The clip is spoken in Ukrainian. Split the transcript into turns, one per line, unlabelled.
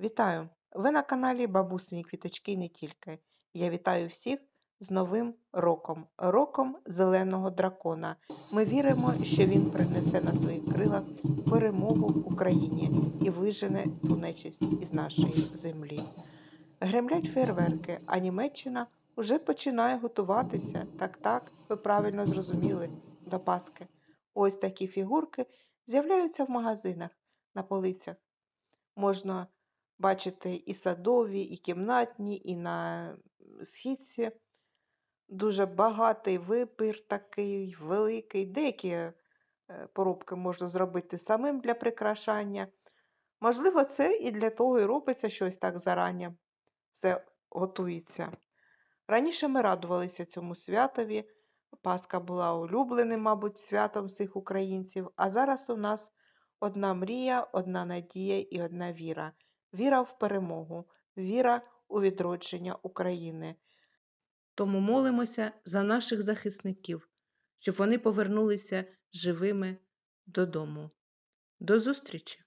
Вітаю! Ви на каналі Бабусині Квіточки і не тільки. Я вітаю всіх з Новим роком, роком зеленого дракона. Ми віримо, що він принесе на своїх крилах перемогу Україні і вижене ту нечисть із нашої землі. Гремлять фейерверки, а Німеччина вже починає готуватися. Так, так, ви правильно зрозуміли, до Пасхи. Ось такі фігурки з'являються в магазинах на полицях. Можна бачити і садові, і кімнатні, і на східці. Дуже багатий вибір такий великий. Деякі е, поробки можна зробити самим для прикрашання. Можливо, це і для того і робиться щось так зарані. Все готується. Раніше ми радувалися цьому святові. Пасха була улюбленим, мабуть, святом всіх українців, а зараз у нас одна мрія, одна надія і одна віра. Віра в перемогу, віра у відродження України. Тому молимося за наших захисників, щоб вони повернулися живими додому. До зустрічі!